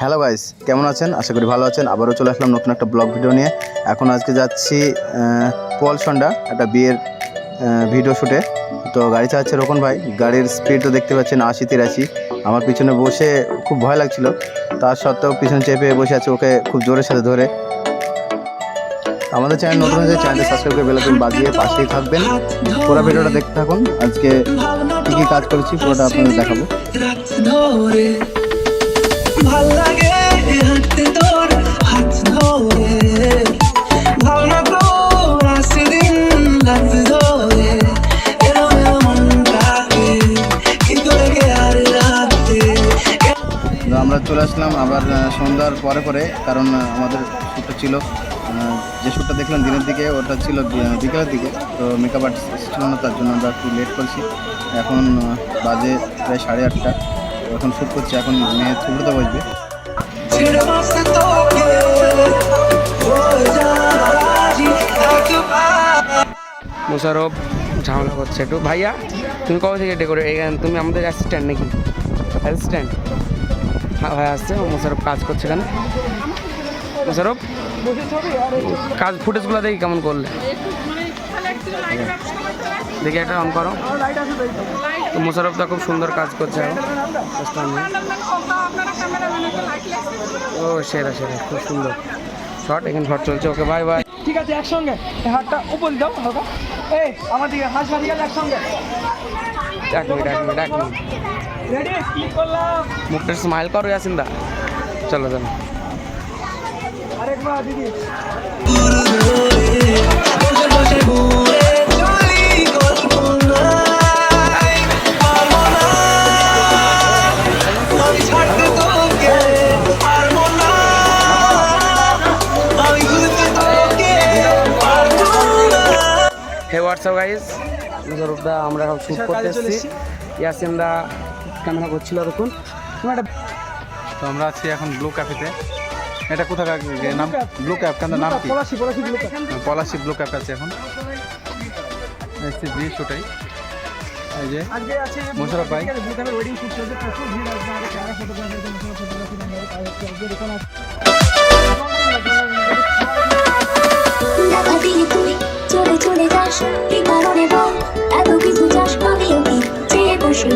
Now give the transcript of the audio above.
Hello guys কেমন আছেন? আশা করি ভালো আছেন। আবারও চলে আসলাম নতুন একটা ব্লগ ভিডিও নিয়ে। এখন আজকে যাচ্ছি পোয়ালসন্ডা একটা বিয়ের ভিডিও শ্যুটে তো গাড়ি চালাচ্ছে রোকন ভাই। গাড়ির স্পিডও দেখতে পাচ্ছেন, আশি তিরাশি। আমার পিছনে বসে খুব ভয় লাগছিল। তার সত্ত্বেও পিছনে চেপে বসে আছে ওকে খুব জোরের সাথে ধরে। আমাদের চ্যানেল নতুন হয়েছে চ্যানেলটি সাবস্ক্রাইব করে বেলাবেন বাজিয়ে পাশেই থাকবেন। পুরো ভিডিওটা দেখতে থাকুন। আজকে কী কী কাজ করেছি, পুরোটা আপনাদের দেখাবো। ভালো লাগে হাঁটতে তোর হাত আমরা চলে আসলাম আবার সন্ধ্যার পরে পরে, কারণ আমাদের শ্যুটটা ছিল। যে শ্যুটটা দেখলাম দিনের দিকে, ওটা ছিল বিকেলের দিকে। তো মেকআপ আর্টিস্ট ছিল না, তার জন্য আমরা একটু লেট করছি। এখন বাজে প্রায় সাড়ে আটটা। এখন শ্যুট করছি এখন মেয়ে রাজি একটু মোশারফ ঝামেলা করছে একটু। ভাইয়া তুমি কবে থেকে ডেকোরেট এখানে তুমি আমাদের অ্যাসিস্ট্যান্ট নাকি? অ্যাসিস্ট্যান্ট হ্যাঁ ভাই আসছে। ও মোশারফ কাজ করছে এখানে। মোশারফ কাজ ফুটেজগুলো দেখি কেমন করলে। দেখি একটা অন করো। তো মোশারফ দা খুব সুন্দর কাজ করছে। ও সেরা সেরা খুব সুন্দর। শর্ট এখানে শর্ট চলছে। ওকে বাই বাই ঠিক আছে একসঙ্গে। হাতটা উপর দাও হালকা। এই আমার দিকে হাত ঠিক আছে একসঙ্গে। এক মিনিট এক মিনিট এক মিনিট রেডি কি করলাম। মুখটা স্মাইল করো ইয়াসিন দা চলো চলো। আরেকবার দিদি। হে হোয়াটসঅ্যাপ গাইস মুজারুফ দা আমরা এখন শ্যুট করতে এসেছি। ইয়াসিন দা ক্যামেরা করছিল দেখুন একটা তো আমরা আছি এখন ব্লু ক্যাফেতে এটা কোথাকার নাম ব্লু ক্যাফ কেন নাম কি? পলাশি পলাশি গুলো পলাশি ব্লু ক্যাফে আছে এখন। এসছি বিয়ে শ্যুটাই এই যে আজকে আছে মোশারফ ভাই। ওয়েডিং শুট চলছে। প্রচুর ভিড় আসবে আমাদের ক্যামেরা ফটোগ্রাফি কারণে বল এত কিছু চাষ আমিও কি চেয়ে বসে